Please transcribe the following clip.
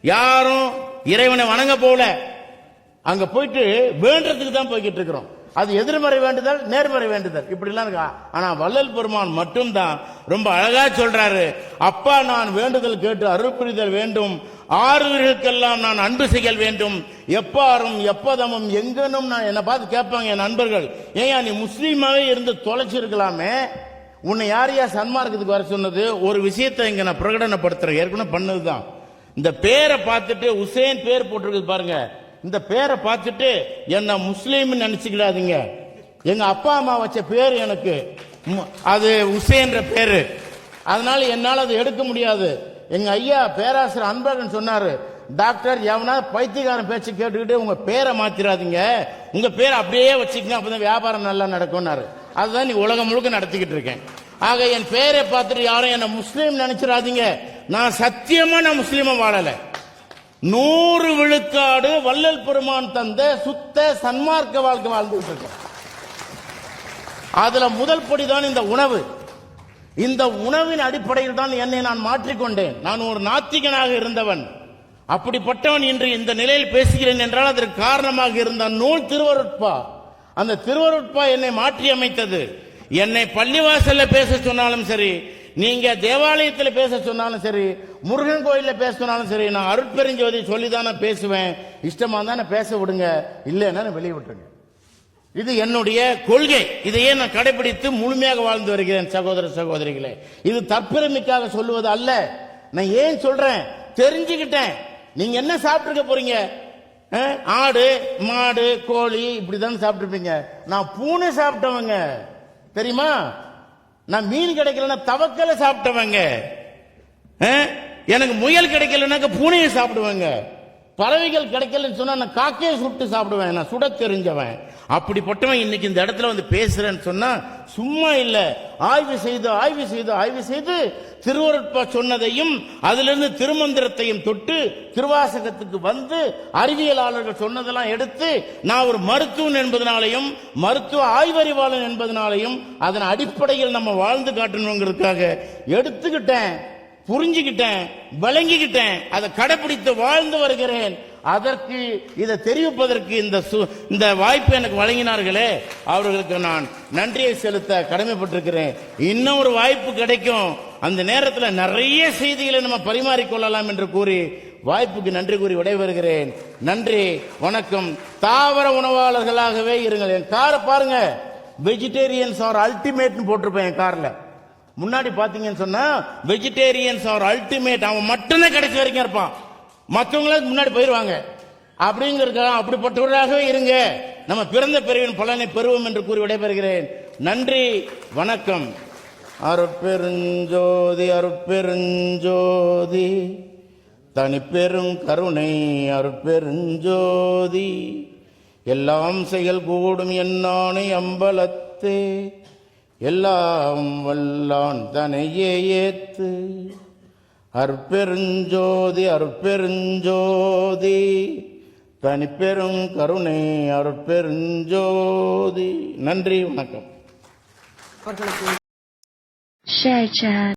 யாரும் இறைவனை வணங்க போல அங்க போயிட்டு வேண்டதுக்கு தான் போய்கிட்டு இருக்கிறோம். அது எதிர்மறை வேண்டுதல் நேர்மறை வேண்டுதல். இப்படிலாம் இருக்கா? ஆனா வள்ளல் பெருமான் மட்டும்தான் ரொம்ப அழகா சொல்றாரு. அப்பா நான் வேண்டுதல் கேட்டு அருள்புரிதல் வேண்டும். ஆறுவர்களுக்கெல்லாம் நான் அன்பு செய்யல் வேண்டும். எப்பாரும் எப்பதமும் எங்கனும் நான் என்னை பார்த்து கேட்பாங்க என் நண்பர்கள். ஏன் நீ முஸ்லீமாவே இருந்து தொலைச்சிருக்கலாமே. உன்னை யார் யார் சன்மார்க்கத்துக்கு வர சொன்னது? ஒரு விஷயத்தை இங்க நான் பிரகடனப்படுத்துறேன். ஏற்கனவே பண்ணதுதான். இந்த பேரை பார்த்துட்டு உசேன் பேர் போட்டிருக்குது பாருங்க. இந்த பேரை பார்த்துட்டு என்ன முஸ்லீம்னு நினச்சிக்கிடாதீங்க. எங்கள் அப்பா அம்மா வச்ச பேர் எனக்கு. அது உசேன்ற பேர். அதனால என்னால் அதை எடுக்க முடியாது. எங்கள் ஐயா பேராசிரியர் அன்பழகன் சொன்னார் டாக்டர் எவனா பைத்தியக்காரன் பேச்சு கேட்டுக்கிட்டு உங்கள் பேரை மாற்றிடாதீங்க உங்கள் பேரை அப்படியே வச்சுக்கங்க அப்பதான் வியாபாரம் நல்லா நடக்கும்னாரு. அதுதான் நீ உலகம் முழுக்க நடத்திக்கிட்டு இருக்கேன். ஆக என் பேரை பார்த்துட்டு யாரும் என்னை முஸ்லீம் நினச்சிடாதீங்க. நான் சத்தியமா நான் முஸ்லீமா வாழல. நூறு விழுக்காடு வள்ளல் பெருமான் தந்த சுத்த சன்மார்க்க வாழ்க்கை வாழ்ந்துட்டு இருக்கேன் அதுல முதல் படிதான் இந்த உணவு. இந்த உணவின் அடிப்படையில் தான் என்னை நான் மாற்றிக்கொண்டேன். நான் ஒரு நாத்திகனாக இருந்தவன். அப்படிப்பட்டவன் இன்று இந்த நிலையில் பேசுகிறேன் என்றால் அதற்கு காரணமாக இருந்த நூல் திருவருட்பா. அந்த திருவருட்பா என்னை மாற்றி அமைத்தது என்னை பள்ளிவாசல்ல பேச சொன்னாலும் சரி நீங்க தேவாலயத்தில் பேச சொன்னாலும் சரி முருகன் கோயிலில் பேச சொன்னாலும் சரி நான் அருட்பெருஞ்சோதி சொல்லி தானே பேசுவேன். இஷ்டமா தானே பேச விடுங்க இல்லைன்னா வெளியே விட்டுருங்க. இது என்னுடைய கொள்கை. இதையே நான் கடைபிடித்து முழுமையாக வாழ்ந்து வருகிறேன் சகோதர சகோதரிகளே. இது தற்பெருமைக்காக சொல்லுவது அல்ல. நான் ஏன் சொல்றேன்? தெரிஞ்சுக்கிட்டேன். நீங்க என்ன சாப்பிட்டுருக்க போறீங்க? ஆடு மாடு கோழி இப்படிதான் சாப்பிட்டுருப்பீங்க. நான் பூனை சாப்பிட்டவங்க. தெரியுமா? நான் மீன் கிடைக்கலன்னா தவக்கலை சாப்பிட்டவங்க. எனக்கு முயல் கிடைக்கலனாக்க பூனையை சாப்பிடுவேங்க. பறவைகள் கிடைக்கலன்னு சொன்னா நான் காக்கே சுட்டு சாப்பிடுவேன் நான் சுட தெரிஞ்சவன். அப்படிப்பட்டவன் இன்னைக்கு இந்த இடத்துல வந்து பேசுறேன்னு சொன்னா சும்மா இல்லை. ஆய்வு செய்து ஆய்வு செய்து ஆய்வு செய்து திருவருட்பா சொன்னதையும் அதிலிருந்து திருமந்திரத்தையும் தொட்டு திருவாசகத்துக்கு வந்து அறிவியலாளர்கள் சொன்னதெல்லாம் எடுத்து நான் ஒரு மருத்துவன் என்பதனாலையும் மருத்துவ ஆய்வறிவாளன் என்பதனாலையும் அதன் அடிப்படையில் நம்ம வாழ்ந்து காட்டணுங்கிறதுக்காக எடுத்துக்கிட்டேன். புரிஞ்சுக்கிட்டேன் விளங்கிக்கிட்டேன் அதை கடைபிடித்து வாழ்ந்து வருகிறேன். அதற்கு இதை தெரிவிப்பதற்கு இந்த சு- இந்த வாய்ப்பு எனக்கு வழங்கினார்களே அவர்களுக்கு நான் நன்றியை செலுத்த கடமைப்பட்டிருக்கிறேன். இன்னும் ஒரு வாய்ப்பு கிடைக்கும். அந்த நேரத்தில் நிறைய செய்திகளை நம்ம பரிமாறிக்கொள்ளலாம் என்று கூறி வாய்ப்புக்கு நன்றி கூறி விடைபெறுகிறேன். நன்றி வணக்கம். தாவர உணவாளர்களாகவே இருங்கள். என் காரை பாருங்க. வெஜிடேரியன்ஸ் ஆர் அல்டிமேட்னு போட்டிருப்பேன் என் காரில். முன்னாடி பாத்தீங்கன்னு சொன்னா வெஜிடேரியன்ஸ் ஆர் அல்டிமேட் அவன் மட்டும்தான் கடைசி வரைக்கும் இருப்பான். மற்றவங்கள முன்னாடி போயிருவாங்க. அப்படிங்கிறத அப்படிப்பட்டவர்களாகவே இருங்க. நம்ம பிறந்த பிறவின் பலனை பெறுவோம் என்று கூறி விடைபெறுகிறேன். நன்றி வணக்கம். அருட்பெருஞ்சோதி அருட்பெருஞ்சோதி தனிப்பெரும் கருணை அருட்பெருஞ்சோதி எல்லாம் செயல் கூடும் என்னானை அம்பலத்தே. எல்லாம் வல்லான் தனையே ஏத்து. அற்பெருஞ்சோதி அற்பெருஞ்சோதி தனிப்பெரும் கருணை அற்பெருஞ்சோதி நன்றி வணக்கம். Share